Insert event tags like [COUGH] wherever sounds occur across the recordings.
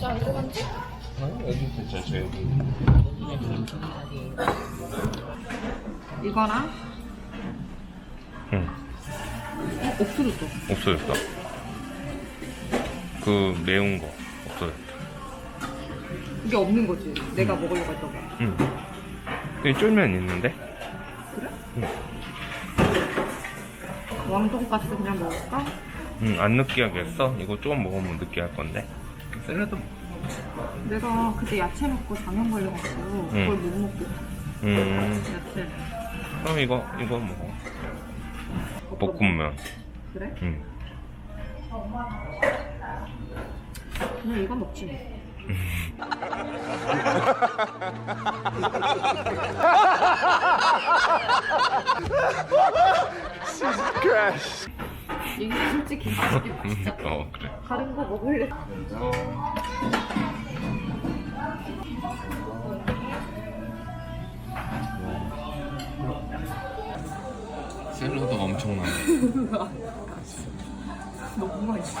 진짜 이거 간지? 어? 여기 저 여기. 이거랑 응, 어, 옥수수도. 없어졌다. 그 매운 거 없어졌다. 이게 없는 거지. 내가 먹으려고 했던 거. 응. 여기 쫄면 있는데? 왕돈가스 그냥 먹을까? 응, 안 느끼하게 했어? 이거 조금 먹으면 느끼할 건데. 샐러드 먹- 내가 그때 야채 먹고 장염 걸려가지고 그걸 못 먹고 음, 야채. 그럼 이거, 이거 먹어. 볶음면. 그래? 응. 그냥 이거 먹지 [LAUGHS] 뭐. 이게 솔직히 맛있긴 맛있잖아. 어, 그래. 다른 거 먹을래? 샐러드 엄청나네. [LAUGHS] 너무 맛있어.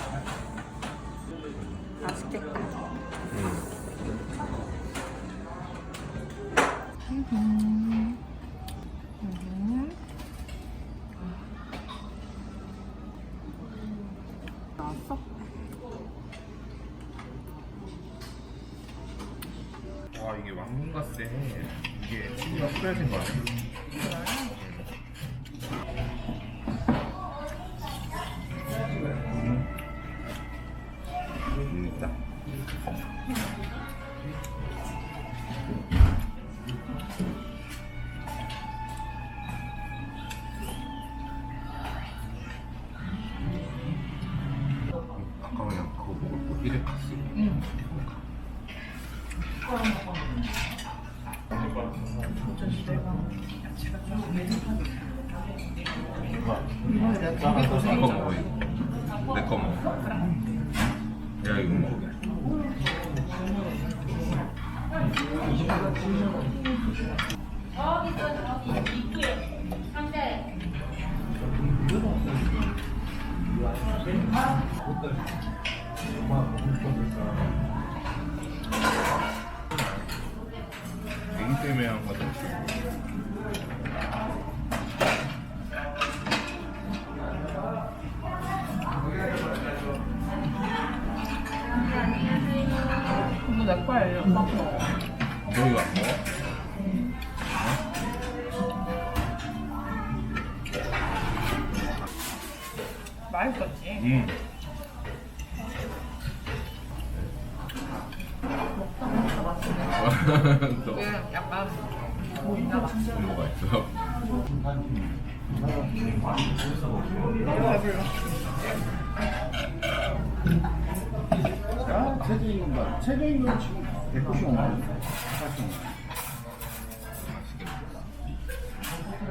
맛있겠다. 음. 음. 나왔어? 와, 이게 왕돈가스에 이게 치즈가 뿌려진 거네. 진짜? 아까 먹었고 히레카스 응. 이거 먹어 이거 내거 먹어 야 이거 먹어 애기 때문에 한 거다 이거 내 거예요. 너 이거 안 먹어? 맛있었지? 응 그 약간 뭐가 있어? 아, 최저임금 봐. 최저임금 지금 195만 원. 80만 원.